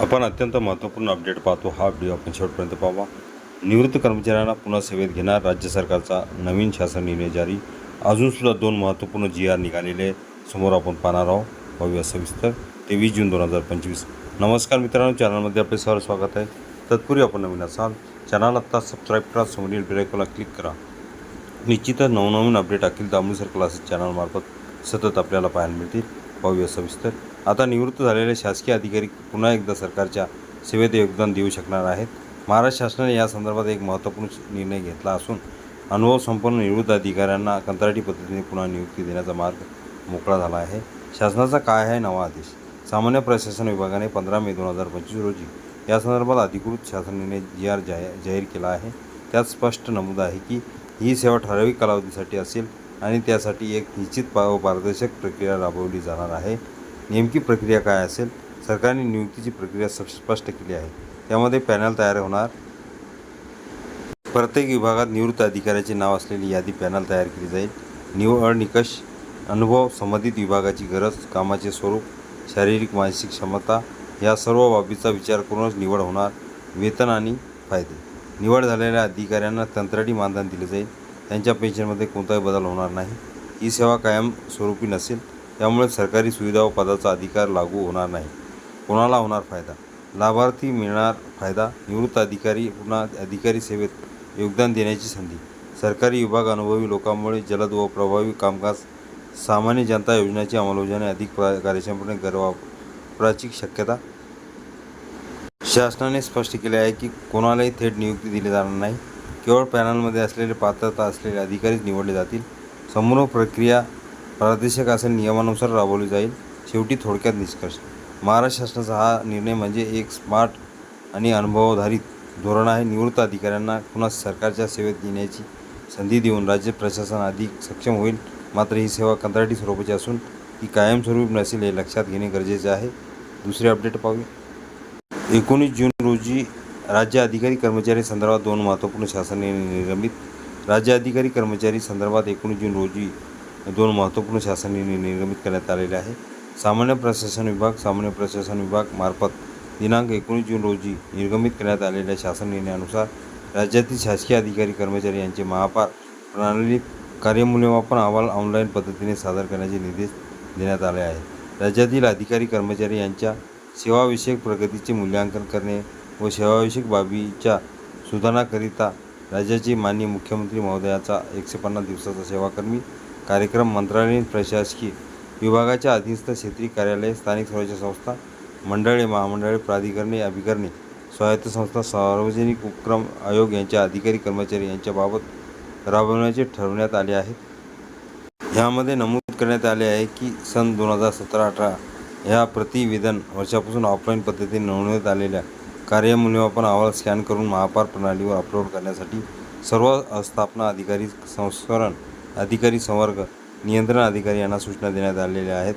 आपण अत्यंत महत्त्वपूर्ण अपडेट पाहतो. हा व्हिडिओ आपण शेवटपर्यंत पाहावा. निवृत्त कर्मचाऱ्यांना पुन्हा सेवेत घेणार राज्य सरकारचा नवीन शासन निर्णय जारी. अजूनसुद्धा दोन महत्त्वपूर्ण जी आर निघालेले समोर आपण पाहणार आहोत. पाहूया सविस्तर. तेवीस जून दोन हजार पंचवीस. नमस्कार मित्रांनो. चॅनलमध्ये आपले सर स्वागत आहे. तत्पूर्वी आपण नवीन असाल चॅनल आत्ता सबस्क्राईब करा. समोरील बेलायकॉनला क्लिक करा. निश्चितच नवनवीन अपडेट अखिल दामोदर क्लासेस चॅनलमार्फत सतत आपल्याला पाहायला मिळतील. पाहूया सविस्तर. आता निवृत्त झालेले शासकीय अधिकारी पुन्हा एकदा सरकारच्या सेवेत योगदान देऊ शकणार आहेत. महाराष्ट्र शासनाने या संदर्भात एक महत्त्वपूर्ण निर्णय घेतला असून अनुभव संपन्न निवृत्त अधिकाऱ्यांना कंत्राटी पद्धतीने पुन्हा नियुक्ती देण्याचा मार्ग मोकळा झाला आहे. शासनाचा काय आहे नवा आदेश? सामान्य प्रशासन विभागाने पंधरा मे दोन हजार पंचवीस रोजी या संदर्भात अधिकृत शासन निर्णय जी आर जाहीर जाहीर केला आहे. त्यात स्पष्ट नमूद आहे की ही सेवा ठराविक कालावधीसाठी असेल आणि त्यासाठी एक निश्चित पा व पारदर्शक प्रक्रिया राबवली जाणार आहे. नेमकी प्रक्रिया काय असेल? सरकारने नियुक्तीची प्रक्रिया स्पष्ट केली आहे. त्यामध्ये पॅनल तयार होणार. प्रत्येक विभागात निवृत्त अधिकाऱ्याचे नाव असलेली यादी पॅनल तयार केली जाईल. निवड निकष अनुभव संबंधित विभागाची गरज कामाचे स्वरूप शारीरिक मानसिक क्षमता या सर्व बाबीचा विचार करूनच निवड होणार. वेतन आणि फायदे. निवड झालेल्या अधिकाऱ्यांना कंत्राटी मानधन दिले जाईल. त्यांच्या पेन्शनमध्ये कोणताही बदल होणार नाही. ही सेवा कायम स्वरूपी नसेल त्यामुळे सरकारी सुविधा व पदाचा अधिकार लागू होणार नाही. कोणाला होणार फायदा? लाभार्थी मिळणार फायदा? निवृत्त अधिकारी पुन्हा अधिकारी सेवेत योगदान देण्याची संधी? सरकारी विभाग अनुभवी लोकांमुळे जलद व प्रभावी कामकाज सामान्य जनता योजनेची अंमलबजावणी अधिक प्रा कार्यक्षमपणे करवाची शक्यता? शासनाने स्पष्ट केले आहे की कोणालाही थेट नियुक्ती दिली जाणार नाही. केवळ पॅनलमध्ये असलेले पात्रता असलेले अधिकारीच निवडले जातील. संपूर्ण प्रक्रिया प्रादेशिक असेल नियमानुसार राबवली जाईल. शेवटी थोडक्यात निष्कर्ष. महाराष्ट्र शासनाचा हा निर्णय म्हणजे एक स्मार्ट आणि अनुभवाधारित धोरण आहे. निवृत्त अधिकाऱ्यांना पुन्हा सरकारच्या सेवेत येण्याची संधी देऊन राज्य प्रशासन अधिक सक्षम होईल. मात्र ही सेवा कंत्राटी स्वरूपाची असून ती कायमस्वरूपी नसेल हे लक्षात घेणे गरजेचे आहे. दुसरे अपडेट पाहूया. एकोणीस जून रोजी राज्य अधिकारी कर्मचारी संदर्भात दोन महत्त्वपूर्ण शासन निलंबित राज्य अधिकारी कर्मचारी संदर्भात एकोणीस जून रोजी दोन महत्त्वपूर्ण शासन निलंबित निर्गमित करण्यात आलेले आहे. सामान्य प्रशासन विभाग सामान्य प्रशासन विभाग मार्फत दिनांक एकोणीस जून रोजी निर्गमित करण्यात आलेल्या शासन निर्णयानुसार राज्यातील शासकीय अधिकारी कर्मचारी यांचे महापार प्रणालीत कार्यमूल्यमापन अहवाल ऑनलाईन पद्धतीने सादर करण्याचे निर्देश देण्यात आले आहेत. राज्यातील अधिकारी कर्मचारी यांच्या सेवाविषयक प्रगतीचे मूल्यांकन करणे व सेवाविषयक बाबीच्या सुधारणाकरिता राज्याचे माननीय मुख्यमंत्री महोदयाचा एकशे पन्नास दिवसाचा सेवाकर्मी कार्यक्रम मंत्रालयीन प्रशासकीय विभागाच्या अधीनस्थ क्षेत्रीय कार्यालय स्थानिक स्वराज्य संस्था मंडळे महामंडळे प्राधिकरणे अभिकरणे स्वायत्त संस्था सार्वजनिक उपक्रम आयोग यांच्या अधिकारी कर्मचारी यांच्याबाबत राबवण्याचे ठरवण्यात आले आहे. ह्यामध्ये नमूद करण्यात आले आहे की सन दोन हजार सतरा अठरा ह्या प्रतिवेदन वर्षापासून ऑफलाईन पद्धतीने नोंदवण्यात आलेल्या कार्यमूल्यमापन अहवाल स्कॅन करून महापार प्रणालीवर अपलोड करण्यासाठी सर्व आस्थापना अधिकारी संस्करण अधिकारी संवर्ग नियंत्रण अधिकारी यांना सूचना देण्यात आलेल्या आहेत.